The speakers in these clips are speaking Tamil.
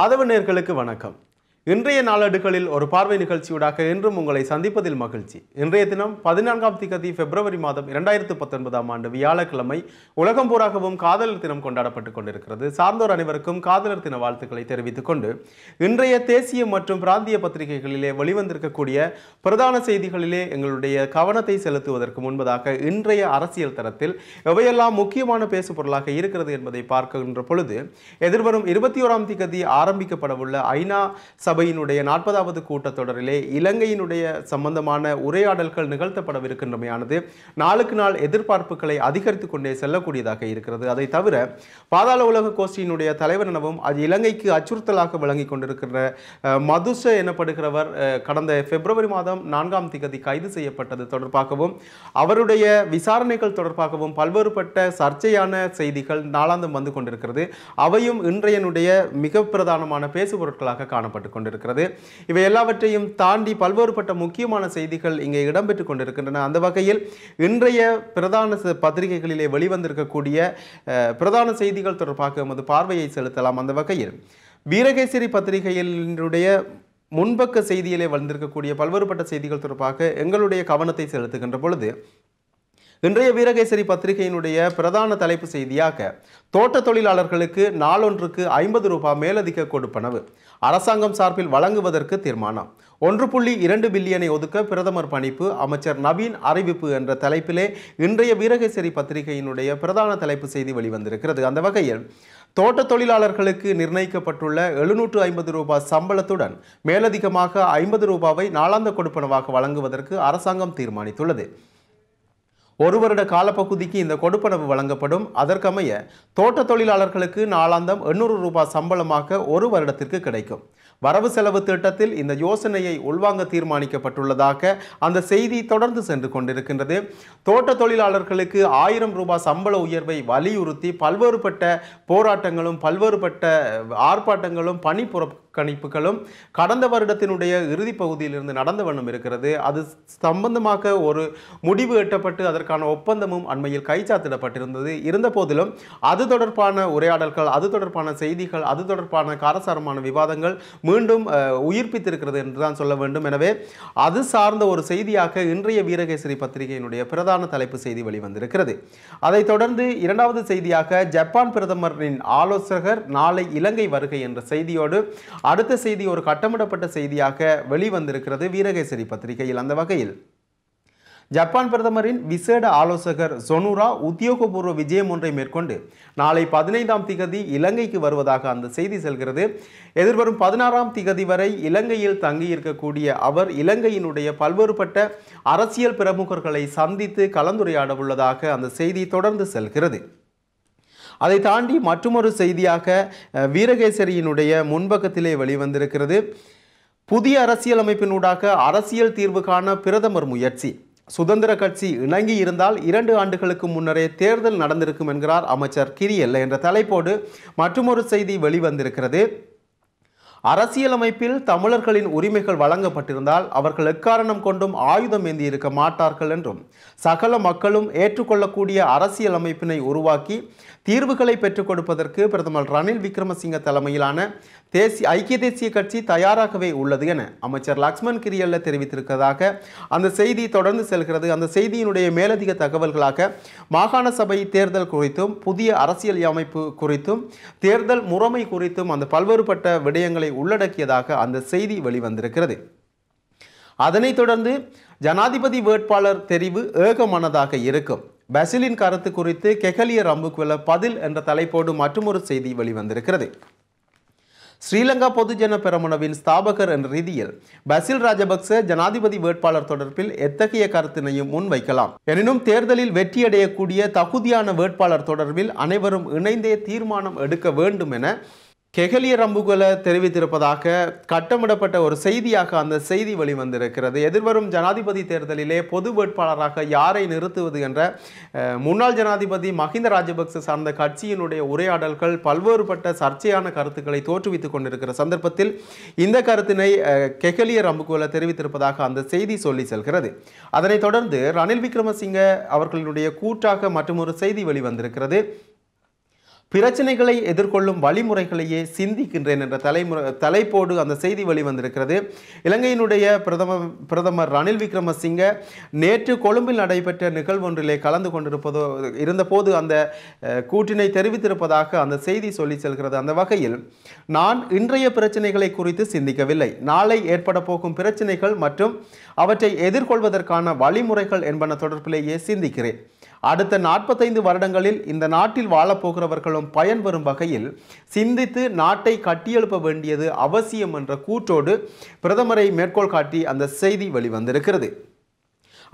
ஆதவ நேர்களுக்கு வணக்கம். இன்றைய நாளேடுகளில் ஒரு பார்வை நிகழ்ச்சியூடாக இன்றும் உங்களை சந்திப்பதில் மகிழ்ச்சி. இன்றைய தினம் பதினான்காம் திகதி பிப்ரவரி மாதம் இரண்டாயிரத்து பத்தொன்பதாம் ஆண்டு வியாழக்கிழமை உலகம் பூராகவும் காதலர் தினம் கொண்டாடப்பட்டுக் கொண்டிருக்கிறது. சார்ந்தோர் அனைவருக்கும் காதலர் தின வாழ்த்துக்களை தெரிவித்துக் கொண்டு இன்றைய தேசிய மற்றும் பிராந்திய பத்திரிகைகளிலே வெளிவந்திருக்கக்கூடிய பிரதான செய்திகளிலே எங்களுடைய கவனத்தை செலுத்துவதற்கு முன்பதாக இன்றைய அரசியல் தரத்தில் எவையெல்லாம் முக்கியமான பேசு பொருளாக இருக்கிறது என்பதை பார்க்கின்ற பொழுது எதிர்வரும் இருபத்தி ஓராம் திகதி ஆரம்பிக்கப்படவுள்ள ஐநா சபையினுடைய நாற்பதாவது கூட்டத்தொடரிலே இலங்கையினுடைய சம்பந்தமான உரையாடல்கள் நிகழ்த்தப்படவிருக்கின்றமையானது. நாளுக்கு நாள் எதிர்பார்ப்புகளை அதிகரித்து கொண்டே செல்லக்கூடியதாக இருக்கிறது. அதை தவிர பாதாள உலக கோஷ்டியினுடைய தலைவர் எனவும் அது இலங்கைக்கு அச்சுறுத்தலாக விளங்கி கொண்டிருக்கிற மதுச எனப்படுகிறவர் கடந்த பிப்ரவரி மாதம் நான்காம் திகதி கைது செய்யப்பட்டது தொடர்பாகவும் அவருடைய விசாரணைகள் தொடர்பாகவும் பல்வேறுபட்ட சர்ச்சையான செய்திகள் நாளாந்தம் வந்து கொண்டிருக்கிறது. அவையும் இன்றையனுடைய மிக பிரதானமான பேசு பொருட்களாக கொண்டு கொண்டிருக்கிறது. இவை எல்லாவற்றையும் தாண்டி பல்வேறுபட்ட முக்கியமான செய்திகள் இங்கே இடம்பெற்றுக் கொண்டிருக்கின்றன. அந்த வகையில் இன்றைய பிரதான பத்திரிகைகளிலே வெளிவந்திருக்கக்கூடிய அஹ், பிரதான செய்திகள் தொடர்பாக எமது பார்வையை செலுத்தலாம். அந்த வகையில் வீரகேசரி பத்திரிகையினுடைய முன்பக்க செய்தியிலே வந்திருக்கக்கூடிய பல்வேறுபட்ட செய்திகள் தொடர்பாக எங்களுடைய கவனத்தை செலுத்துகின்ற பொழுது இன்றைய வீரகேசரி பத்திரிகையினுடைய பிரதான தலைப்பு செய்தியாக தோட்ட தொழிலாளர்களுக்கு நாளொன்றுக்கு ஐம்பது ரூபாய் மேலதிக கொடுப்பனவு. அரசாங்கம் சார்பில் வழங்குவதற்கு தீர்மானம். ஒன்று புள்ளி இரண்டு பில்லியனை ஒதுக்க பிரதமர் பணிப்பு அமைச்சர் நவீன் அறிவிப்பு என்ற தலைப்பிலே இன்றைய வீரகேசரி பத்திரிகையினுடைய பிரதான தலைப்பு செய்தி வெளிவந்திருக்கிறது. அந்த வகையில் தோட்ட தொழிலாளர்களுக்கு நிர்ணயிக்கப்பட்டுள்ள எழுநூற்று ஐம்பது ரூபாய் சம்பளத்துடன் மேலதிகமாக ஐம்பது ரூபாவை நாளாந்த கொடுப்பனவாக வழங்குவதற்கு அரசாங்கம் தீர்மானித்துள்ளது. ஒரு வருட காலப்பகுதிக்கு இந்த கொடுப்பனவு வழங்கப்படும். அதற்கமைய தோட்ட தொழிலாளர்களுக்கு நாளாந்தம் எண்ணூறு ரூபாய் சம்பளமாக ஒரு வருடத்திற்கு கிடைக்கும். வரவு செலவு திட்டத்தில் இந்த யோசனையை உள்வாங்க தீர்மானிக்கப்பட்டுள்ளதாக அந்த செய்தி தொடர்ந்து சென்று கொண்டிருக்கின்றது. தோட்ட தொழிலாளர்களுக்கு ஆயிரம் ரூபாய் சம்பள உயர்வை வலியுறுத்தி பல்வேறுபட்ட போராட்டங்களும் பல்வேறுபட்ட ஆர்ப்பாட்டங்களும் பணி கணிப்புகளும் கடந்த வருடத்தினுடைய இறுதி பகுதியிலிருந்து நடந்த வண்ணம் இருக்கிறது. அது சம்பந்தமாக ஒரு முடிவு எட்டப்பட்டு அதற்கான ஒப்பந்தமும் அண்மையில் கைச்சாத்திடப்பட்டிருந்தது. இருந்த போதிலும் அது தொடர்பான உரையாடல்கள் அது தொடர்பான செய்திகள் அது தொடர்பான காரசாரமான விவாதங்கள் மீண்டும் உயிர்ப்பித்திருக்கிறது என்று தான் சொல்ல வேண்டும். எனவே அது சார்ந்த ஒரு செய்தியாக இன்றைய வீரகேசரி பத்திரிகையினுடைய பிரதான தலைப்பு செய்தி வெளிவந்திருக்கிறது. அதைத் தொடர்ந்து இரண்டாவது செய்தியாக ஜப்பான் பிரதமரின் ஆலோசகர் நாளை இலங்கை வருகை என்ற செய்தியோடு அடுத்த செய்தி ஒரு கட்டமிடப்பட்ட செய்தியாக வெளிவந்திருக்கிறது வீரகேசரி பத்திரிகையில் அந்த வகையில். ஜப்பான் பிரதமரின் விசேட ஆலோசகர் சொனுரா உத்தியோகபூர்வ விஜயம் ஒன்றை மேற்கொண்டு நாளை பதினைந்தாம் திகதி இலங்கைக்கு வருவதாக அந்த செய்தி செல்கிறது. எதிர்வரும் பதினாறாம் திகதி வரை இலங்கையில் தங்கியிருக்கக்கூடிய அவர் இலங்கையினுடைய பல்வேறுபட்ட அரசியல் பிரமுகர்களை சந்தித்து கலந்துரையாட உள்ளதாக அந்த செய்தி தொடர்ந்து செல்கிறது. அதை தாண்டி மற்றொரு செய்தியாக வீரகேசரியினுடைய முன்பக்கத்திலே வெளிவந்திருக்கிறது. புதிய அரசியலமைப்பினூடாக அரசியல் தீர்வு காண பிரதமர் முயற்சி. சுதந்திர கட்சி இணங்கி இருந்தால் இரண்டு ஆண்டுகளுக்கு முன்னரே தேர்தல் நடந்திருக்கும் என்கிறார் அமைச்சர் கிரியல்ல என்ற தலைப்போடு மற்றொரு செய்தி வெளிவந்திருக்கிறது. அரசியலமைப்பில் தமிழர்களின் உரிமைகள் வழங்கப்பட்டிருந்தால் அவர்கள் எக்காரணம் கொண்டும் ஆயுதம் ஏந்தி இருக்க மாட்டார்கள் என்றும் சகல மக்களும் ஏற்றுக்கொள்ளக்கூடிய அரசியலமைப்பினை உருவாக்கி தீர்வுகளை பெற்றுக் கொடுப்பதற்கு பிரதமர் ரணில் விக்ரமசிங்க தலைமையிலான தேசிய ஐக்கிய தேசிய கட்சி தயாராகவே உள்ளது என அமைச்சர் லக்ஷ்மண் கிரியல்ல தெரிவித்திருக்கிறதாக அந்த செய்தி தொடர்ந்து செல்கிறது. அந்த செய்தியினுடைய மேலதிக தகவல்களாக மாகாண சபை தேர்தல் குறித்தும் புதிய அரசியல் அமைப்பு குறித்தும் தேர்தல் முறைமை குறித்தும் அந்த பல்வேறுபட்ட விடயங்களை உள்ளடக்கியதாக அந்த செய்தி வெளிவந்திருக்கிறது. அதனைத் தொடர்ந்து ஜனாதிபதி வேட்பாளர் தெரிவு ஏகமனதாக இருக்கும். பசிலின் கருத்து குறித்து கெகலிய ரம்புக்குள்ள பதில் என்ற தலைப்போடு மற்றொரு செய்தி வெளிவந்திருக்கிறது. ஸ்ரீலங்கா பொதுஜன பெரமுனவின் ஸ்தாபகர் என்ற ரீதியில் பசில் ராஜபக்ச ஜனாதிபதி வேட்பாளர் தொடர்பில் எத்தகைய கருத்தினையும் முன்வைக்கலாம். எனினும் தேர்தலில் வெற்றியடையக்கூடிய தகுதியான வேட்பாளர் தொடர்பில் அனைவரும் இணைந்தே தீர்மானம் எடுக்க வேண்டும் என கெகலிய ரம்புகளை தெரிவித்திருப்பதாக கட்டமிடப்பட்ட ஒரு செய்தியாக அந்த செய்தி வெளிவந்திருக்கிறது. எதிர்வரும் ஜனாதிபதி தேர்தலிலே பொது வேட்பாளராக யாரை நிறுத்துவது என்ற முன்னாள் ஜனாதிபதி மஹிந்த ராஜபக்ச சார்ந்த கட்சியினுடைய உரையாடல்கள் பல்வேறுபட்ட சர்ச்சையான கருத்துக்களை தோற்றுவித்துக் கொண்டிருக்கிற சந்தர்ப்பத்தில் இந்த கருத்தினை கெகலிய ரம்புகோல தெரிவித்திருப்பதாக அந்த செய்தி சொல்லி செல்கிறது. அதனைத் தொடர்ந்து ரணில் விக்ரமசிங்க அவர்களுடைய கூட்டாக மற்றொரு செய்தி வெளிவந்திருக்கிறது. பிரச்சனைகளை எதிர்கொள்ளும் வழிமுறைகளையே சிந்திக்கின்றேன் என்ற தலைமுறை தலைப்போடு அந்த செய்தி வெளிவந்திருக்கிறது. இலங்கையினுடைய பிரதமர் பிரதமர் ரணில் விக்ரமசிங்க நேற்று கொழும்பில் நடைபெற்ற நிகழ்வொன்றிலே கலந்து கொண்டிருப்பதோ இருந்தபோது அந்த கூட்டினை தெரிவித்திருப்பதாக அந்த செய்தி சொல்லி செல்கிறது. அந்த வகையில் நான் இன்றைய பிரச்சனைகளை குறித்து சிந்திக்கவில்லை. நாளை ஏற்பட போகும் பிரச்சனைகள் மற்றும் அவற்றை எதிர்கொள்வதற்கான வழிமுறைகள் என்பன தொடர்பிலேயே சிந்திக்கிறேன். அடுத்த நாற்பத்தைந்து வருடங்களில் இந்த நாட்டில் வாழப்போகிறவர்களும் பயன்பெறும் வகையில் சிந்தித்து நாட்டை கட்டியெழுப்ப வேண்டியது அவசியம் என்ற கூற்றோடு பிரதமரை மேற்கோள் காட்டி அந்த செய்தி வெளிவந்திருக்கிறது.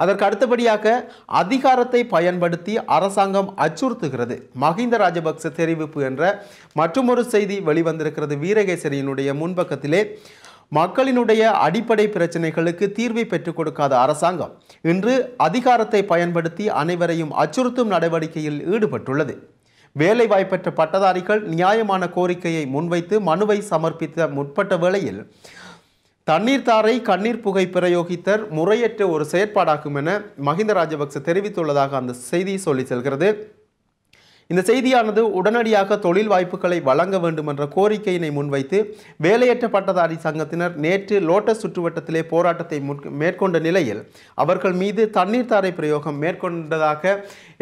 அதற்கு அடுத்தபடியாக அதிகாரத்தை பயன்படுத்தி அரசாங்கம் அச்சுறுத்துகிறது. மஹிந்த ராஜபக்ச தெரிவிப்பு என்ற மற்றொரு செய்தி வெளிவந்திருக்கிறது வீரகேசரியினுடைய முன்பக்கத்திலே. மக்களினுடைய அடிப்படை பிரச்சனைகளுக்கு தீர்வை பெற்றுக் கொடுக்காத அரசாங்கம் இன்று அதிகாரத்தை பயன்படுத்தி அனைவரையும் அச்சுறுத்தும் நடவடிக்கையில் ஈடுபட்டுள்ளது. வேலை வாய்ப்பற்ற பட்டதாரிகள் நியாயமான கோரிக்கையை முன்வைத்து மனுவை சமர்ப்பித்த முற்பட்ட வேளையில் தண்ணீர் தாரை கண்ணீர் புகை பிரயோகித்தர் முறையற்ற ஒரு செயற்பாடாகும் என மஹிந்த ராஜபக்ச தெரிவித்துள்ளதாக அந்த செய்தி சொல்லி செல்கிறது. இந்த செய்தியானது உடனடியாக தொழில் வாய்ப்புகளை வழங்க வேண்டும் என்ற கோரிக்கையினை முன்வைத்து வேலையற்ற பட்டதாரி சங்கத்தினர் நேற்று லோட்டஸ் சுற்றுவட்டத்திலே போராட்டத்தை மேற்கொண்ட நிலையில் அவர்கள் மீது தண்ணீர் தாரை பிரயோகம் மேற்கொண்டதாக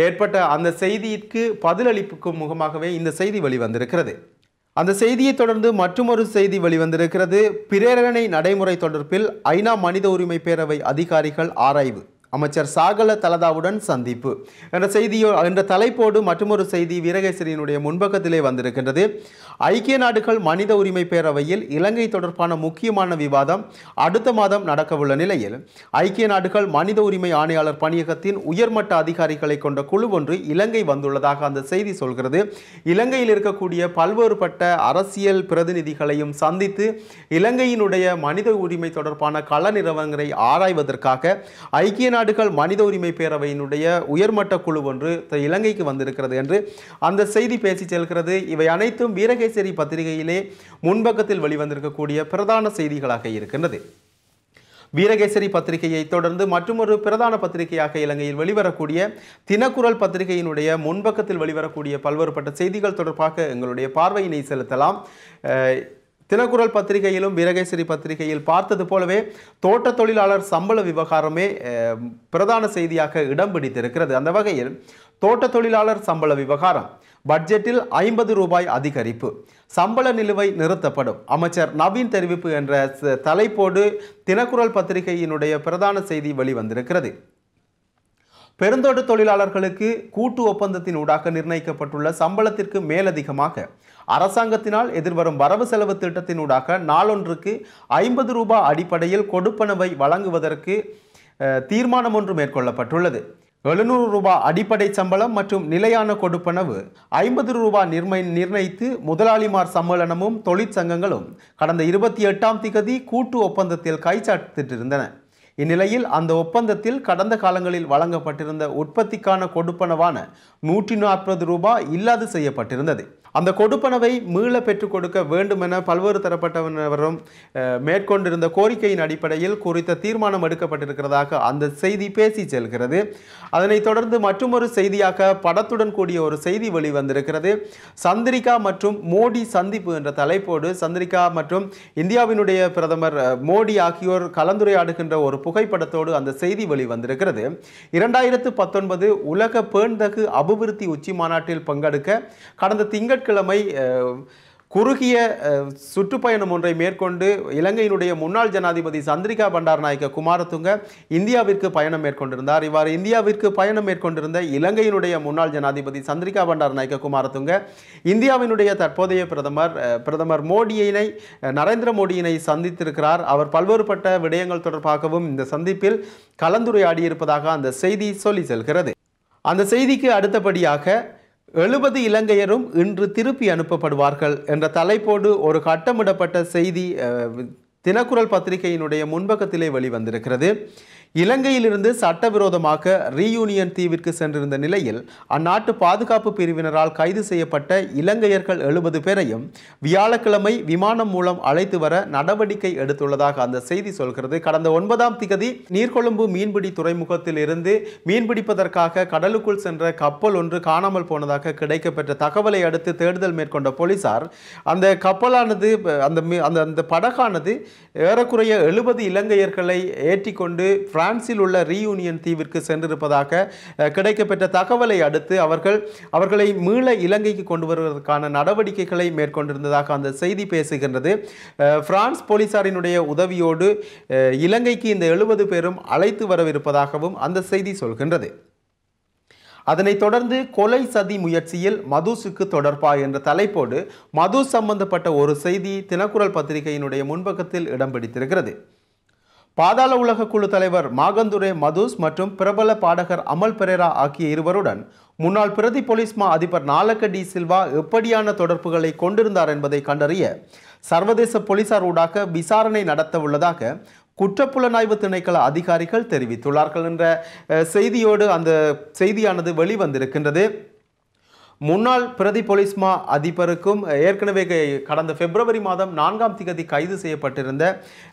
ஏற்பட்ட அந்த செய்திக்கு பதிலளிப்புக்கும் முகமாகவே இந்த செய்தி வெளிவந்திருக்கிறது. அந்த செய்தியை தொடர்ந்து மற்றொரு செய்தி வெளிவந்திருக்கிறது. பிரேரணை நடைமுறை தொடர்பில் ஐநா மனித உரிமை பேரவை அதிகாரிகள் ஆராய்வு. அமைச்சர் சாகல தலதாவுடன் சந்திப்பு. என்ற செய்தியோ என்ற தலைப்போடு மற்றொரு செய்தி வீரகேசரியினுடைய முன்பக்கத்திலே வந்திருக்கின்றது. ஐக்கிய நாடுகள் மனித உரிமை பேரவையில் இலங்கை தொடர்பான முக்கியமான விவாதம் அடுத்த மாதம் நடக்கவுள்ள நிலையில் ஐக்கிய நாடுகள் மனித உரிமை ஆணையாளர் பணியகத்தின் உயர்மட்ட அதிகாரிகளை கொண்ட குழு ஒன்று இலங்கை வந்துள்ளதாக அந்த செய்தி சொல்கிறது. இலங்கையில் இருக்கக்கூடிய பல்வேறுபட்ட அரசியல் பிரதிநிதிகளையும் சந்தித்து இலங்கையினுடைய மனித உரிமை தொடர்பான கள நிலவரங்களை ஆராய்வதற்காக ஐக்கிய நாடுகள் மனித உரிமை பேரவையினுடைய உயர்மட்ட குழு ஒன்று த- இலங்கைக்கு வந்திருக்கிறது என்று அந்த செய்தி பேசி செல்கிறது. இவை அனைத்தும் வீரகேசரி பத்திரிகையிலே முன்பக்கத்தில் வெளிவந்திருக்கக்கூடிய பிரதான செய்திகளாக இருக்கின்றது. வீரகேசரி பத்திரிகையை தொடர்ந்து மற்றொரு பிரதான பத்திரிகையாக இலங்கையில் வெளிவரக்கூடிய தினக்குரல் பத்திரிகையினுடைய முன்பக்கத்தில் வெளிவரக்கூடிய பல்வேறுபட்ட செய்திகள் தொடர்பாக எங்களுடைய பார்வையினை செலுத்தலாம். தினக்குரல் பத்திரிகையிலும் வீரகேசரி பத்திரிகையில் பார்த்தது போலவே தோட்ட தொழிலாளர் சம்பள விவகாரமே பிரதான செய்தியாக இடம் பிடித்திருக்கிறது. அந்த வகையில் தோட்ட தொழிலாளர் சம்பள விவகாரம் பட்ஜெட்டில் ஐம்பது ரூபாய் அதிகரிப்பு. சம்பள நிலுவை நிறுத்தப்படும். அமைச்சர் நவீன் தெரிவிப்பு என்ற தலைப்போடு தினக்குரல் பத்திரிகையினுடைய பிரதான செய்தி வெளிவந்திருக்கிறது. பெருந்தோட்ட தொழிலாளர்களுக்கு கூட்டு ஒப்பந்தத்தின் ஊடாக நிர்ணயிக்கப்பட்டுள்ள சம்பளத்திற்கு மேலதிகமாக அரசாங்கத்தினால் எதிர்வரும் வரவு செலவு திட்டத்தினூடாக நாளொன்றுக்கு ஐம்பது ரூபாய் அடிப்படையில் கொடுப்பனவை வழங்குவதற்கு தீர்மானம் ஒன்று மேற்கொள்ளப்பட்டுள்ளது. எழுநூறு ரூபாய் அடிப்படை சம்பளம் மற்றும் நிலையான கொடுப்பனவு ஐம்பது ரூபாய் நிர்மை நிர்ணயித்து முதலாளிமார் சம்மேளனமும் தொழிற்சங்கங்களும் கடந்த இருபத்தி எட்டாம் திகதி கூட்டு ஒப்பந்தத்தில் கைச்சாத்திட்டிருந்தன. இந்நிலையில் அந்த ஒப்பந்தத்தில் கடந்த காலங்களில் வழங்கப்பட்டிருந்த உற்பத்திக்கான கொடுப்பனவான நூற்றி நாற்பது ரூபாய் இல்லாது செய்யப்பட்டிருந்தது. அந்த கொடுப்பனவை மீள பெற்றுக் கொடுக்க வேண்டும் என பல்வேறு தரப்பட்டவரும் மேற்கொண்டிருந்த கோரிக்கையின் அடிப்படையில் குறித்த தீர்மானம் எடுக்கப்பட்டிருக்கிறதாக அந்த செய்தி பேசி செல்கிறது. அதனைத் தொடர்ந்து மற்றொரு செய்தியாக படத்துடன் கூடிய ஒரு செய்தி வெளிவந்திருக்கிறது. சந்திரிகா மற்றும் மோடி சந்திப்பு என்ற தலைப்போடு சந்திரிகா மற்றும் இந்தியாவினுடைய பிரதமர் மோடி ஆகியோர் கலந்துரையாடுகின்ற ஒரு புகைப்படத்தோடு அந்த செய்தி வெளிவந்திருக்கிறது. இரண்டாயிரத்து பத்தொன்பது உலக பேண்தகு அபிவிருத்தி உச்சி மாநாட்டில் பங்கெடுக்க கடந்த திங்கள் திங்கட்கிழமை குறுகிய சுற்றுப்பயணம் ஒன்றை மேற்கொண்டு இலங்கையினுடைய முன்னாள் ஜனாதிபதி சந்திரிகா பண்டாரநாயக்க குமாரதுங்க இந்தியாவிற்கு பயணம் மேற்கொண்டிருந்தார். இவ்வாறு இந்தியாவிற்கு பயணம் மேற்கொண்டிருந்த இலங்கையினுடைய முன்னாள் ஜனாதிபதி சந்திரிகா பண்டாரநாயக்க குமாரதுங்க இந்தியாவினுடைய தற்போதைய பிரதமர் பிரதமர் மோடியினை நரேந்திர மோடியினை சந்தித்திருக்கிறார். அவர் பல்வேறுபட்ட விடயங்கள் தொடர்பாகவும் இந்த சந்திப்பில் கலந்துரையாடியிருப்பதாக அந்த செய்தி சொல்லி செல்கிறது. அந்த செய்திக்கு அடுத்தபடியாக எழுபது இலங்கையரும் இன்று திருப்பி அனுப்பப்படுவார்கள் என்ற தலைப்போடு ஒரு கட்டமிடப்பட்ட செய்தி தினக்குரல் பத்திரிகையினுடைய முன்பக்கத்திலே வெளிவந்திருக்கிறது. இலங்கையிலிருந்து சட்டவிரோதமாக ரீயூனியன் தீவிற்கு சென்றிருந்த நிலையில் அந்நாட்டு பாதுகாப்பு பிரிவினரால் கைது செய்யப்பட்ட இலங்கையர்கள் எழுபது பேரையும் வியாழக்கிழமை விமானம் மூலம் அழைத்து வர நடவடிக்கை எடுத்துள்ளதாக அந்த செய்தி சொல்கிறது. கடந்த ஒன்பதாம் திகதி நீர்கொழும்பு மீன்பிடி துறைமுகத்தில் இருந்து மீன்பிடிப்பதற்காக கடலுக்குள் சென்ற கப்பல் ஒன்று காணாமல் போனதாக கிடைக்கப்பெற்ற தகவலை அடுத்து தேடுதல் மேற்கொண்ட போலீசார் அந்த கப்பலானது அந்த அந்த அந்த படகானது ஏறக்குறைய எழுபது இலங்கையர்களை ஏற்றிக்கொண்டு பிரான்சில் உள்ள ரீயூனியன் தீவிற்கு சென்றிருப்பதாக கிடைக்கப்பெற்ற தகவலை அடுத்து அவர்கள் அவர்களை மீள இலங்கைக்கு கொண்டு வருவதற்கான நடவடிக்கைகளை மேற்கொண்டிருந்ததாக அந்த செய்தி பேசுகின்றது. பிரான்ஸ் போலீசாரினுடைய உதவியோடு இலங்கைக்கு இந்த எழுபது பேரும் அழைத்து வரவிருப்பதாகவும் அந்த செய்தி சொல்கின்றது. அதனைத் தொடர்ந்து கொலை சதி முயற்சியில் மதுசுக்கு தொடர்பா என்ற தலைப்போடு மது சம்பந்தப்பட்ட ஒரு செய்தி தினக்குரல் பத்திரிகையினுடைய முன்பக்கத்தில் இடம் பிடித்திருக்கிறது. பாதாள உலக குழு தலைவர் மாகந்துரே மதுஸ் மற்றும் பிரபல பாடகர் அமல் பெரேரா ஆகிய இருவருடன் முன்னாள் பிரதி போலீஸ் மா அதிபர் நாலக்க டி சில்வா எப்படியான தொடர்புகளை கொண்டிருந்தார் என்பதை கண்டறிய சர்வதேச போலீசார் ஊடாக விசாரணை நடத்த உள்ளதாக குற்றப்புலனாய்வு திணைக்கள அதிகாரிகள் தெரிவித்துள்ளார்கள் என்ற செய்தியோடு அந்த செய்தியானது வெளிவந்திருக்கின்றது. முன்னாள் பிரதி போலீஸ் மா அதிபருக்கும் ஏற்கனவே கடந்த பிப்ரவரி மாதம் நான்காம் திகதி கைது செய்யப்பட்டிருந்த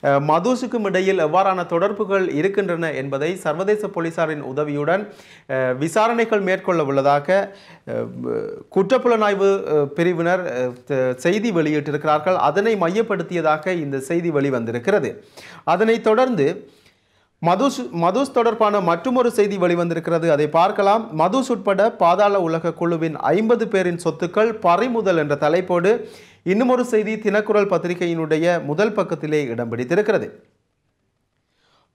அஹ், மதுசுக்கும் இடையில் எவ்வாறான தொடர்புகள் இருக்கின்றன என்பதை சர்வதேச போலீசாரின் உதவியுடன் விசாரணைகள் மேற்கொள்ள உள்ளதாக குற்றப்புலனாய்வு பிரிவினர் செய்தி வெளியிட்டிருக்கிறார்கள். அதனை மையப்படுத்தியதாக இந்த செய்தி வெளிவந்திருக்கிறது. அதனைத் தொடர்ந்து மதுஸ் மதுஸ் தொடர்பான மற்றுமொரு செய்தி வெளிவந்திருக்கிறது. அதை பார்க்கலாம். மதுஸ் உட்பட பாதாள உலக குழுவின் ஐம்பது பேரின் சொத்துக்கள் பறிமுதல் என்ற தலைப்போடு இன்னுமொரு செய்தி தினக்குரல் பத்திரிகையினுடைய முதல் பக்கத்திலே இடம் பிடித்திருக்கிறது.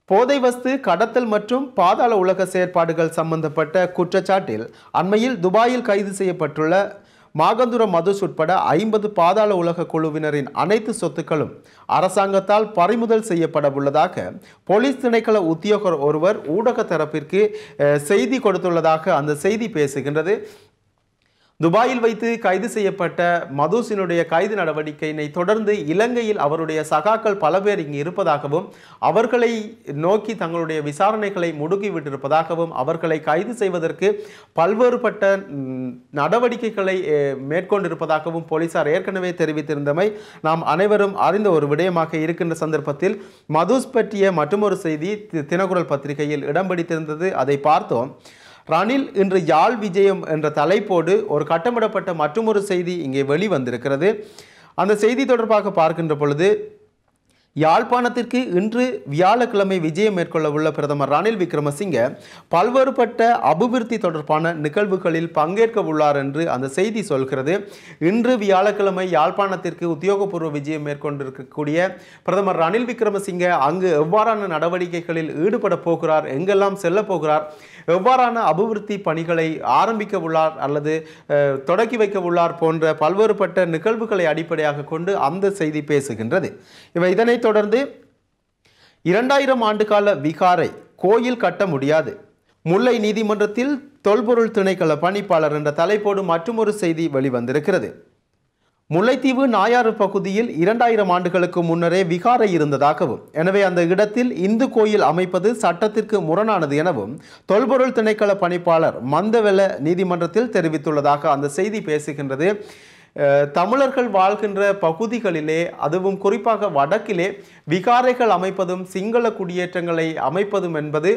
போதை வஸ்து கடத்தல் மற்றும் பாதாள உலக செயற்பாடுகள் சம்பந்தப்பட்ட குற்றச்சாட்டில் அண்மையில் துபாயில் கைது செய்யப்பட்டுள்ள மாகந்துர மதுஸ் உட்பட ஐம்பது பாதாள உலக குழுவினரின் அனைத்து சொத்துக்களும் அரசாங்கத்தால் பறிமுதல் செய்யப்பட உள்ளதாக போலீஸ் திணைக்கள உத்தியோகர் ஒருவர் ஊடக தரப்பிற்கு செய்தி கொடுத்துள்ளதாக அந்த செய்தி பேசுகின்றது. துபாயில் வைத்து கைது செய்யப்பட்ட மதுசினுடைய கைது நடவடிக்கையினை தொடர்ந்து இலங்கையில் அவருடைய சகாக்கள் பல பேர் இங்கு இருப்பதாகவும் அவர்களை நோக்கி தங்களுடைய விசாரணைகளை முடுக்கிவிட்டிருப்பதாகவும் அவர்களை கைது செய்வதற்கு பல்வேறுபட்ட நடவடிக்கைகளை மேற்கொண்டிருப்பதாகவும் போலீசார் ஏற்கனவே தெரிவித்திருந்தமை நாம் அனைவரும் அறிந்த ஒரு விடயமாக இருக்கின்ற சந்தர்ப்பத்தில் மதுஸ் பற்றிய மற்றொரு செய்தி தி- தினக்குரல் பத்திரிகையில் இடம் பிடித்திருந்தது. அதை பார்த்தோம். ரணில் இன்று யாழ் விஜயம் என்ற தலைப்போடு ஒரு கட்டமிடப்பட்ட மற்றொரு செய்தி இங்கே வெளிவந்திருக்கிறது. அந்த செய்தி தொடர்பாக பார்க்கின்ற பொழுது யாழ்ப்பாணத்திற்கு இன்று வியாழக்கிழமை விஜயம் மேற்கொள்ளவுள்ள பிரதமர் ரணில் விக்ரமசிங்க பல்வேறுபட்ட அபிவிருத்தி தொடர்பான நிகழ்வுகளில் பங்கேற்க உள்ளார் என்று அந்த செய்தி சொல்கிறது. இன்று வியாழக்கிழமை யாழ்ப்பாணத்திற்கு உத்தியோகபூர்வ விஜயம் மேற்கொண்டிருக்கக்கூடிய பிரதமர் ரணில் விக்ரமசிங்க அங்கு எவ்வாறான நடவடிக்கைகளில் ஈடுபட போகிறார் எங்கெல்லாம் செல்ல போகிறார் எவ்வாறான அபிவிருத்தி பணிகளை ஆரம்பிக்க உள்ளார் அல்லது தொடக்கி வைக்க உள்ளார் போன்ற பல்வேறுபட்ட நிகழ்வுகளை அடிப்படையாக கொண்டு அந்த செய்தி பேசுகின்றது. இவை இதனை இதனைத் தொடர்ந்து இரண்டாயிரம் ஆண்டுகால விகாரை கோயில் கட்ட முடியாது. முல்லை நீதிமன்றத்தில் தொல்பொருள் திணைக்கள பணிப்பாளர் என்ற தலைப்போடு மற்றொரு செய்தி வெளிவந்திருக்கிறது. முல்லைத்தீவு நாயாறு பகுதியில் இரண்டாயிரம் ஆண்டுகளுக்கு முன்னரே விகாரை இருந்ததாகவும் எனவே அந்த இடத்தில் இந்து கோயில் அமைப்பது சட்டத்திற்கு முரணானது எனவும் தொல்பொருள் திணைக்கள பணிப்பாளர் மந்தவெல நீதிமன்றத்தில் தெரிவித்துள்ளதாக அந்த செய்தி பேசுகின்றது. தமிழர்கள் வாழ்கின்ற பகுதிகளிலே அதுவும் குறிப்பாக வடக்கிலே விகாரைகள் அமைப்பதும் சிங்கள குடியேற்றங்களை அமைப்பதும் என்பது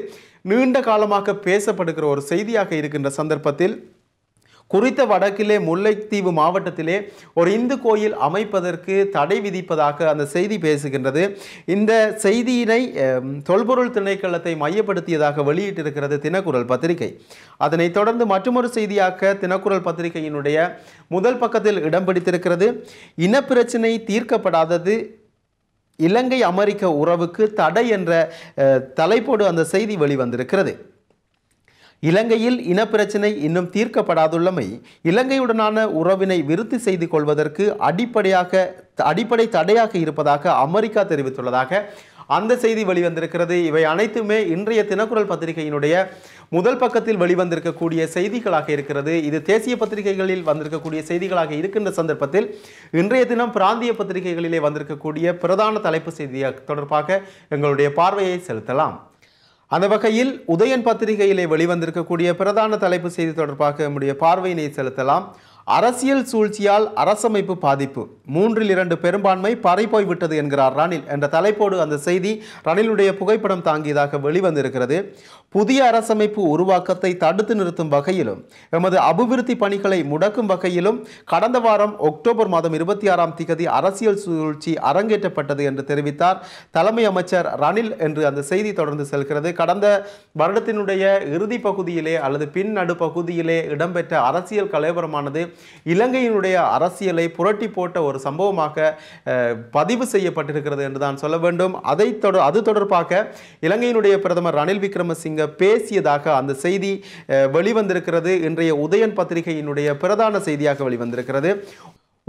நீண்ட காலமாக பேசப்படுகிற ஒரு செய்தியாக இருக்கின்ற சந்தர்ப்பத்தில் குறித்த வடக்கிலே முல்லைத்தீவு மாவட்டத்திலே ஒரு இந்து கோயில் அமைப்பதற்கு தடை விதிப்பதாக அந்த செய்தி பேசுகின்றது. இந்த செய்தியினை தொல்பொருள் திணைக்களத்தை மையப்படுத்தியதாக வெளியிட்டிருக்கிறது தினக்குரல் பத்திரிகை. அதனைத் தொடர்ந்து மற்றொரு செய்தியாக தினக்குரல் பத்திரிகையினுடைய முதல் பக்கத்தில் இடம் பிடித்திருக்கிறது. இனப்பிரச்சினை தீர்க்கப்படாதது இலங்கை அமெரிக்க உறவுக்கு தடை என்ற தலைப்போடு அந்த செய்தி வெளிவந்திருக்கிறது. இலங்கையில் இனப்பிரச்சினை இன்னும் தீர்க்கப்படாதுள்ளமை இலங்கையுடனான உறவினை விருத்தி செய்து கொள்வதற்கு அடிப்படையாக அடிப்படை தடையாக இருப்பதாக அமெரிக்கா தெரிவித்துள்ளதாக அந்த செய்தி வெளிவந்திருக்கிறது. இவை அனைத்துமே இன்றைய தினக்குரல் பத்திரிகையினுடைய முதல் பக்கத்தில் வெளிவந்திருக்கக்கூடிய செய்திகளாக இருக்கிறது. இது தேசிய பத்திரிகைகளில் வந்திருக்கக்கூடிய செய்திகளாக இருக்கின்ற சந்தர்ப்பத்தில் இன்றைய தினம் பிராந்திய பத்திரிகைகளிலே வந்திருக்கக்கூடிய பிரதான தலைப்பு செய்தி தொடர்பாக எங்களுடைய பார்வையை செலுத்தலாம். அந்த வகையில் உதயன் பத்திரிகையிலே வெளிவந்திருக்கக்கூடிய பிரதான தலைப்பு செய்தி தொடர்பாக நம்முடைய பார்வையினை செலுத்தலாம். அரசியல் சூழ்ச்சியால் அரசமைப்பு பாதிப்பு. மூன்றில் இரண்டு பெரும்பான்மை பறைப்போய் விட்டது என்கிறார் ரணில். என்ற தலைப்போடு அந்த செய்தி ரணிலுடைய புகைப்படம் தாங்கியதாக வெளிவந்திருக்கிறது. புதிய அரசமைப்பு உருவாக்கத்தை தடுத்து நிறுத்தும் வகையிலும் எமது அபிவிருத்தி பணிகளை முடக்கும் வகையிலும் கடந்த வாரம் அக்டோபர் மாதம் இருபத்தி ஆறாம் திகதி அரசியல் சூழ்ச்சி அரங்கேற்றப்பட்டது என்று தெரிவித்தார் தலைமை அமைச்சர் ரணில் என்று அந்த செய்தி தொடர்ந்து செல்கிறது. கடந்த வருடத்தினுடைய இறுதி பகுதியிலே அல்லது பின் நடு பகுதியிலே இடம்பெற்ற அரசியல் கலைவரமானது இலங்கையினுடைய அரசியலை புரட்டி போட்ட ஒரு சம்பவமாக பதிவு செய்யப்பட்டிருக்கிறது என்று தான் சொல்ல வேண்டும். அதை தொடர் அது தொடர்பாக இலங்கையினுடைய பிரதமர் ரணில் விக்ரமசிங்க பேசியதாக அந்த செய்தி வெளிவந்திருக்கிறது. இன்றைய உதயன் பத்திரிகையினுடைய பிரதான செய்தியாக வெளிவந்திருக்கிறது.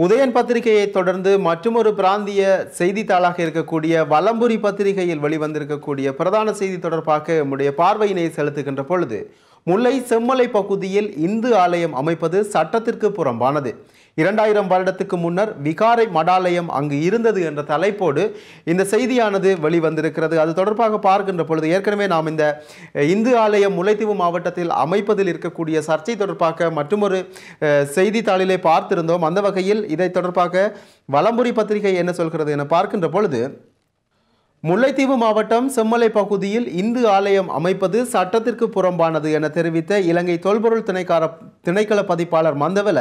உதயன் பத்திரிகையை தொடர்ந்து மற்றொரு பிராந்திய செய்தித்தாளாக இருக்கக்கூடிய வலம்புரி பத்திரிகையில் வெளிவந்திருக்கக்கூடிய பிரதான செய்தி தொடர்பாக நம்முடைய பார்வையினை செலுத்துகின்ற பொழுது முல்லை செம்மலை பகுதியில் இந்து ஆலயம் அமைப்பது சட்டத்திற்கு புறம்பானது. இரண்டாயிரம் வருடத்துக்கு முன்னர் விகாரை மடாலயம் அங்கு இருந்தது என்ற தலைப்போடு இந்த செய்தியானது வெளிவந்திருக்கிறது. அது தொடர்பாக பார்க்கின்ற பொழுது ஏற்கனவே நாம் இந்த இந்து ஆலயம் முல்லைத்தீவு மாவட்டத்தில் அமைப்பதில் இருக்கக்கூடிய சர்ச்சை தொடர்பாக மற்றொரு செய்தித்தாளிலே பார்த்திருந்தோம். அந்த வகையில் இதை தொடர்பாக வலம்புரி பத்திரிகை என்ன சொல்கிறது என பார்க்கின்ற பொழுது முல்லைத்தீவு மாவட்டம் செம்மலை பகுதியில் இந்து ஆலயம் அமைப்பது சட்டத்திற்கு புறம்பானது என தெரிவித்த இலங்கை தொல்பொருள் திணைக்கார திணைக்கள பதிப்பாளர் மந்தவல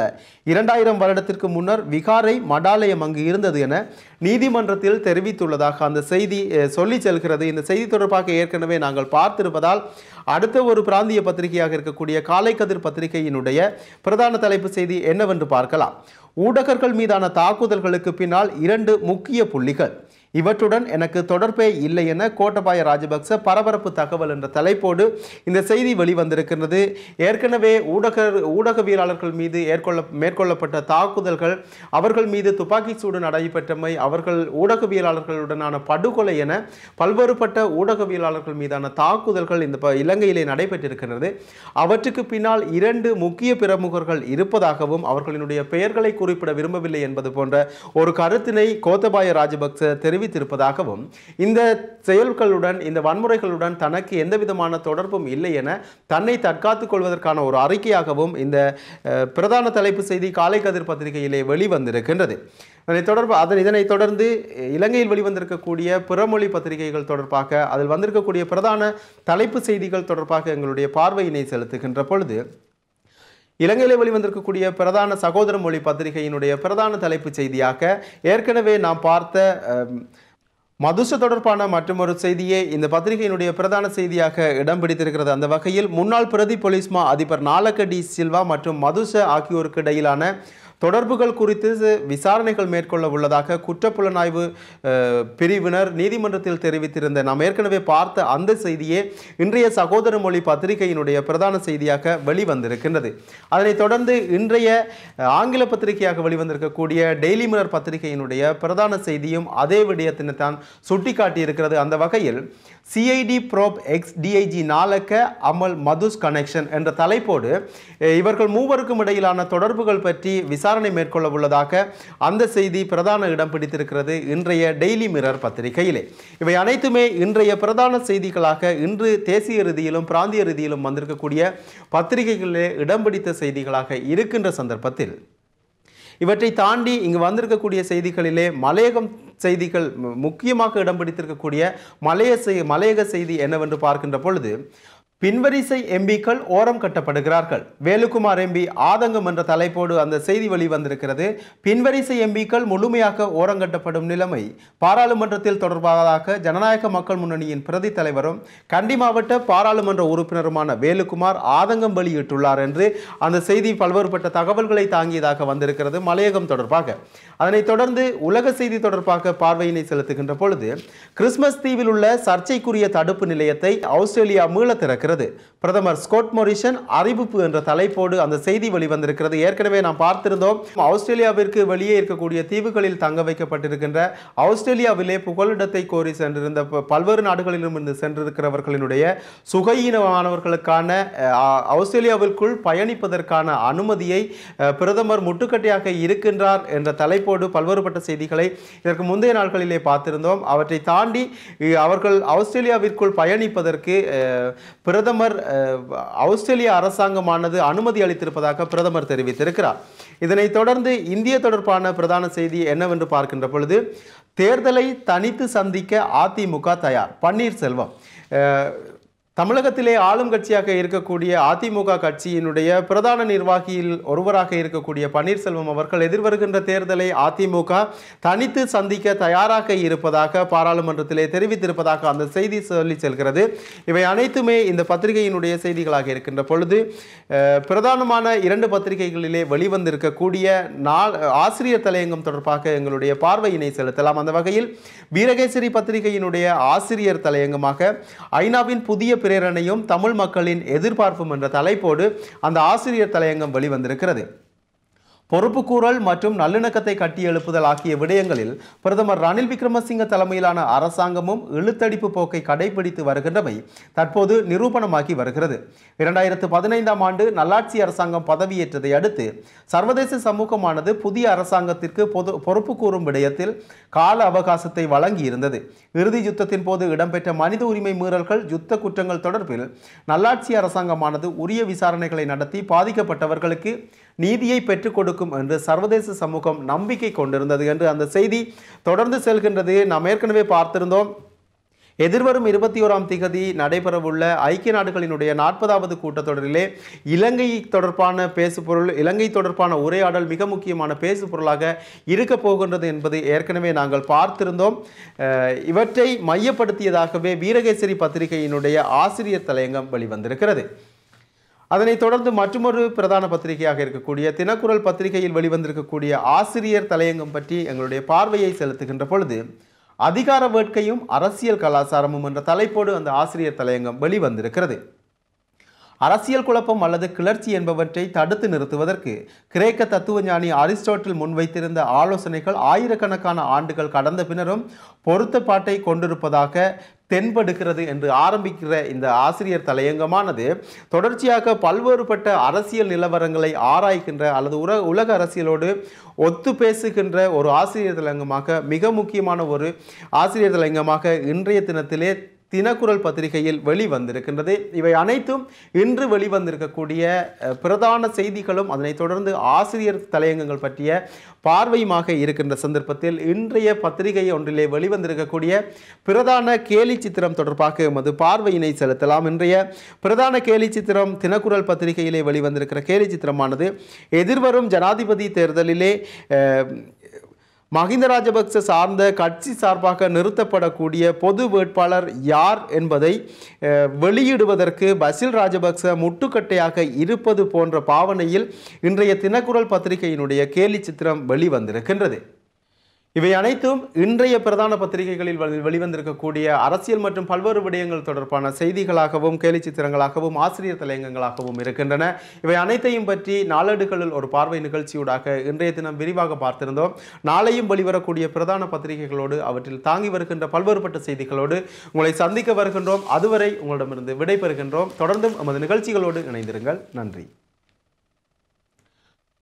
இரண்டாயிரம் வருடத்திற்கு முன்னர் விகாரை மடாலயம் அங்கு இருந்தது என நீதிமன்றத்தில் தெரிவித்துள்ளதாக அந்த செய்தி சொல்லி செல்கிறது. இந்த செய்தி தொடர்பாக ஏற்கனவே நாங்கள் பார்த்திருப்பதால் அடுத்த ஒரு பிராந்திய பத்திரிகையாக இருக்கக்கூடிய காலைக்கதிர் பத்திரிகையினுடைய பிரதான தலைப்பு செய்தி என்னவென்று பார்க்கலாம். ஊடகர்கள் மீதான தாக்குதல்களுக்கு பின்னால் இரண்டு முக்கிய புள்ளிகள். இவற்றுடன் எனக்கு தொடர்பே இல்லை என கோட்டபாய ராஜபக்ச பரபரப்பு தகவல் என்ற தலைப்போடு இந்த செய்தி வெளிவந்திருக்கிறது ஏற்கனவே ஊடக ஊடகவியலாளர்கள் மீது ஏற்கொள்ள மேற்கொள்ளப்பட்ட தாக்குதல்கள் அவர்கள் மீது துப்பாக்கி சூடு நடைபெற்றமை அவர்கள் ஊடகவியலாளர்களுடனான படுகொலை என பல்வேறுபட்ட ஊடகவியலாளர்கள் மீதான தாக்குதல்கள் இந்த ப- இலங்கையிலே நடைபெற்றிருக்கிறது அவற்றுக்கு பின்னால் இரண்டு முக்கிய பிரமுகர்கள் இருப்பதாகவும் அவர்களினுடைய பெயர்களை குறிப்பிட விரும்பவில்லை என்பது போன்ற ஒரு கருத்தினை கோத்தபாய ராஜபக்ச தெரிவித்திருப்பதாகவும் இந்த செயல்களுடன் இந்த வன்முறைகளுடன் தனக்கு எந்த விதமான தொடர்பும் இல்லை என தன்னை தற்காத்துக் கொள்வதற்கான ஒரு அறிக்கையாகவும் இந்த பிரதான தலைப்பு செய்தி காலை கதிர் பத்திரிகையிலே வெளிவந்திருக்கின்றது. அதனை தொடர்பு அதன் இதனைத் தொடர்ந்து இலங்கையில் வெளிவந்திருக்கக்கூடிய பிறமொழி பத்திரிகைகள் தொடர்பாக அதில் வந்திருக்கக்கூடிய பிரதான தலைப்பு செய்திகள் தொடர்பாக எங்களுடைய பார்வையினை செலுத்துகின்ற பொழுது இலங்கையில் வெளிவந்திருக்கக்கூடிய பிரதான சகோதர மொழி பத்திரிகையினுடைய பிரதான தலைப்புச் செய்தியாக ஏற்கனவே நாம் பார்த்த மதுச தொடர்பான மற்றொரு செய்தியே இந்த பத்திரிகையினுடைய பிரதான செய்தியாக இடம் பிடித்திருக்கிறது. அந்த வகையில் முன்னாள் பிரதி போலீஸ்மா அதிபர் நாலக்க டி சில்வா மற்றும் மதுச ஆகியோருக்கு இடையிலான தொடர்புகள் குறித்து விசாரணைகள் மேற்கொள்ள உள்ளதாக குற்றப்புலனாய்வு பிரிவினர் நீதிமன்றத்தில் தெரிவித்திருந்த நாம் ஏற்கனவே பார்த்த அந்த செய்தியே இன்றைய சகோதர மொழி பத்திரிகையினுடைய பிரதான செய்தியாக வெளிவந்திருக்கின்றது. அதனைத் தொடர்ந்து இன்றைய ஆங்கில பத்திரிகையாக வெளிவந்திருக்கக்கூடிய டெய்லி மிரர் பத்திரிகையினுடைய பிரதான செய்தியும் அதே விடயத்தினை தான் சுட்டிக்காட்டியிருக்கிறது. அந்த வகையில் CID probe ex DIG Nalaka Amal Madush connection என்ற தலைப்போடு இவர்கள் மூவருக்கும் இடையிலான தொடர்புகள் பற்றி விசாரணை மேற்கொள்ள உள்ளதாக அந்த செய்தி பிரதான இடம் பிடித்திருக்கிறது இன்றைய டெய்லி மிரர் பத்திரிகையிலே. இவை அனைத்துமே இன்றைய பிரதான செய்திகளாக இன்று தேசிய ரீதியிலும் பிராந்திய ரீதியிலும் வந்திருக்கக்கூடிய பத்திரிகைகளிலே இடம் பிடித்த செய்திகளாக இருக்கின்ற சந்தர்ப்பத்தில். இவற்றை தாண்டி இங்கு வந்திருக்கக்கூடிய செய்திகளிலே மலையகம் செய்திகள் முக்கியமாக இடம் பிடித்திருக்கக்கூடிய மலைய செய் மலையக செய்தி என்னவென்று பார்க்கின்ற பொழுது பின்வரிசை எம்பிக்கள் ஓரம் கட்டப்படுகிறார்கள். வேலுக்குமார் எம்பி ஆதங்கம் என்ற தலைப்போடு அந்த செய்தி வெளிவந்திருக்கிறது பின்வரிசை எம்பிக்கள் முழுமையாக ஓரங்கட்டப்படும் நிலைமை பாராளுமன்றத்தில் தொடர்பாக ஜனநாயக மக்கள் முன்னணியின் பிரதி தலைவரும் கண்டி மாவட்ட பாராளுமன்ற உறுப்பினருமான வேலுக்குமார் ஆதங்கம் வெளியிட்டுள்ளார் என்று அந்த செய்தி பல்வேறுபட்ட தகவல்களை தாங்கியதாக வந்திருக்கிறது மலையகம் தொடர்பாக. அதனைத் தொடர்ந்து உலக செய்தி தொடர்பாக பார்வையினை செலுத்துகின்ற பொழுது கிறிஸ்மஸ் தீவில் உள்ள சர்ச்சைக்குரிய தடுப்பு நிலையத்தை ஆஸ்திரேலியா மீள திறக்கிறது. வெளிவந்திருக்கிறது. பிரதமர் ஸ்கோட் மொரிஷன் அறிவிப்பு என்ற தலைப்போடு அந்த செய்தி வெளிவந்திருக்கிறது. ஏற்கனவே நாம் பார்த்திருந்தோம் ஆஸ்திரேலியாவிற்கு வெளியே இருக்கக்கூடிய தீவுகளில் தங்க வைக்கப்பட்டிருக்கின்ற ஆஸ்திரேலியாவிலே புகலிடத்தை கோரி சென்றிருந்த பல்வேறு பல்வேறு இருந்து சென்றிருக்கிறவர்களினுடைய சுகையினமானவர்களுக்கான ஆஸ்திரேலியாவிற்குள் பயணிப்பதற்கான அனுமதியை பிரதமர் முட்டுக்கட்டையாக இருக்கின்றார் என்ற தலைப்போடு பல்வேறுபட்ட செய்திகளை இதற்கு முந்தைய நாட்களிலே பார்த்திருந்தோம். அவற்றை தாண்டி அவர்கள் ஆஸ்திரேலியாவிற்குள் பயணிப்பதற்கு பிற பிரதமர் அஹ், ஆஸ்திரேலிய அரசாங்கமானது அனுமதி அளித்திருப்பதாக பிரதமர் தெரிவித்திருக்கிறார். இதனைத் தொடர்ந்து இந்திய தொடர்பான பிரதான செய்தி என்னவென்று பார்க்கின்ற பொழுது தேர்தலை தனித்து சந்திக்க அதிமுக தயார். பன்னீர்செல்வம். அஹ், தமிழகத்திலே ஆளும் கட்சியாக இருக்கக்கூடிய அதிமுக கட்சியினுடைய பிரதான நிர்வாகியில் ஒருவராக இருக்கக்கூடிய பன்னீர்செல்வம் அவர்கள் எதிர்வருகின்ற தேர்தலை அதிமுக தனித்து சந்திக்க தயாராக இருப்பதாக பாராளுமன்றத்திலே தெரிவித்திருப்பதாக அந்த செய்தி சொல்லி செல்கிறது. இவை அனைத்துமே இந்த பத்திரிகையினுடைய செய்திகளாக இருக்கின்ற பொழுது பிரதானமான இரண்டு பத்திரிகைகளிலே வெளிவந்திருக்கக்கூடிய நாள் ஆசிரியர் தலையங்கம் தொடர்பாக எங்களுடைய பார்வையினை செலுத்தலாம். அந்த வகையில் வீரகேசரி பத்திரிகையினுடைய ஆசிரியர் தலையங்கமாக ஐநாவின் புதிய பிரேரணையும் தமிழ் மக்களின் எதிர்பார்ப்பும் என்ற தலைப்போடு அந்த ஆசிரியர் தலையங்கம் வெளிவந்திருக்கிறது. பொறுப்புக்கூறல் மற்றும் நல்லிணக்கத்தை கட்டியெழுப்புதல் ஆகிய விடயங்களில் பிரதமர் ரணில் விக்ரமசிங்க தலைமையிலான அரசாங்கமும் இழுத்தடிப்பு போக்கை கடைபிடித்து வருகின்றமை தற்போது நிரூபணமாகி வருகிறது. இரண்டாயிரத்து பதினைந்தாம் ஆண்டு நல்லாட்சி அரசாங்கம் பதவியேற்றதை அடுத்து சர்வதேச சமூகமானது புதிய அரசாங்கத்திற்கு பொது பொறுப்பு கூறும் விடயத்தில் கால அவகாசத்தை வழங்கியிருந்தது. இறுதி யுத்தத்தின் போது இடம்பெற்ற மனித உரிமை மீறல்கள் யுத்த குற்றங்கள் தொடர்பில் நல்லாட்சி அரசாங்கமானது உரிய விசாரணைகளை நடத்தி பாதிக்கப்பட்டவர்களுக்கு நீதியை பெற்றுக் கொடுக்கும் என்று சர்வதேச சமூகம் நம்பிக்கை கொண்டிருந்தது என்று அந்த செய்தி தொடர்ந்து செல்கின்றது. நாம் ஏற்கனவே பார்த்திருந்தோம் எதிர்வரும் இருபத்தி ஓராம் திகதி நடைபெறவுள்ள ஐக்கிய நாடுகளினுடைய நாற்பதாவது கூட்டத்தொடரிலே இலங்கை தொடர்பான பேசுபொருள் இலங்கை தொடர்பான உரையாடல் மிக முக்கியமான பேசுபொருளாக இருக்க போகின்றது என்பது ஏற்கனவே நாங்கள் பார்த்திருந்தோம். இவற்றை மையப்படுத்தியதாகவே வீரகேசரி பத்திரிகையினுடைய ஆசிரியர் தலையங்கம் வெளிவந்திருக்கிறது. அதனைத் தொடர்ந்து மற்றொரு பிரதான பத்திரிகையாக இருக்கக்கூடிய தினக்குரல் பத்திரிகையில் வெளிவந்திருக்கக்கூடிய ஆசிரியர் தலையங்கம் பற்றி எங்களுடைய பார்வையை செலுத்துகின்ற பொழுது அதிகார வேட்கையும் அரசியல் கலாச்சாரமும் என்ற தலைப்போடு அந்த ஆசிரியர் தலையங்கம் வெளிவந்திருக்கிறது. அரசியல் குழப்பம் அல்லது கிளர்ச்சி என்பவற்றை தடுத்து நிறுத்துவதற்கு கிரேக்க தத்துவஞானி அரிஸ்டோட்டில் முன்வைத்திருந்த ஆலோசனைகள் ஆயிரக்கணக்கான ஆண்டுகள் கடந்த பின்னரும் பொருத்தப்பாட்டை கொண்டிருப்பதாக தென்படுகிறது என்று ஆரம்பிக்கிற இந்த ஆசிரியர் தலையங்கமானது தொடர்ச்சியாக பல்வேறுபட்ட அரசியல் நிலவரங்களை ஆராய்கின்ற அல்லது உர உலக அரசியலோடு ஒத்து பேசுகின்ற ஒரு ஆசிரியர் தலையங்கமாக மிக முக்கியமான ஒரு ஆசிரியர் தலையங்கமாக இன்றைய தினத்திலே தினக்குரல் பத்திரிகையில் வெளிவந்திருக்கின்றது. இவை அனைத்தும் இன்று வெளிவந்திருக்கக்கூடிய பிரதான செய்திகளும் அதனைத் தொடர்ந்து ஆசிரியர் தலையங்கங்கள் பற்றிய பார்வையுமாக இருக்கின்ற சந்தர்ப்பத்தில் இன்றைய பத்திரிகை ஒன்றிலே வெளிவந்திருக்கக்கூடிய பிரதான கேலி சித்திரம் தொடர்பாக எமது பார்வையினை செலுத்தலாம். இன்றைய பிரதான கேலி சித்திரம் தினக்குரல் பத்திரிகையிலே வெளிவந்திருக்கிற கேலி சித்திரமானது எதிர்வரும் ஜனாதிபதி தேர்தலிலே மஹிந்த ராஜபக்ச சார்ந்த கட்சி சார்பாக நிறுத்தப்படக்கூடிய பொது வேட்பாளர் யார் என்பதை வெளியிடுவதற்கு பசில் ராஜபக்ச முட்டுக்கட்டையாக இருப்பது போன்ற பாவனையில் இன்றைய தினக்குரல் பத்திரிகையினுடைய கேலி சித்திரம் வெளிவந்திருக்கின்றது. இவை அனைத்தும் இன்றைய பிரதான பத்திரிகைகளில் வெளிவந்திருக்கக்கூடிய அரசியல் மற்றும் பல்வேறு விடயங்கள் தொடர்பான செய்திகளாகவும் கேலி சித்திரங்களாகவும் ஆசிரியர் தலையங்கங்களாகவும் இருக்கின்றன. இவை அனைத்தையும் பற்றி நாளேடுகளில் ஒரு பார்வை நிகழ்ச்சியூடாக இன்றைய தினம் விரிவாக பார்த்திருந்தோம். நாளையும் வெளிவரக்கூடிய பிரதான பத்திரிகைகளோடு அவற்றில் தாங்கி வருகின்ற பல்வேறுபட்ட செய்திகளோடு உங்களை சந்திக்க வருகின்றோம். அதுவரை உங்களிடமிருந்து விடைபெறுகின்றோம். தொடர்ந்தும் எமது நிகழ்ச்சிகளோடு இணைந்திருங்கள். நன்றி.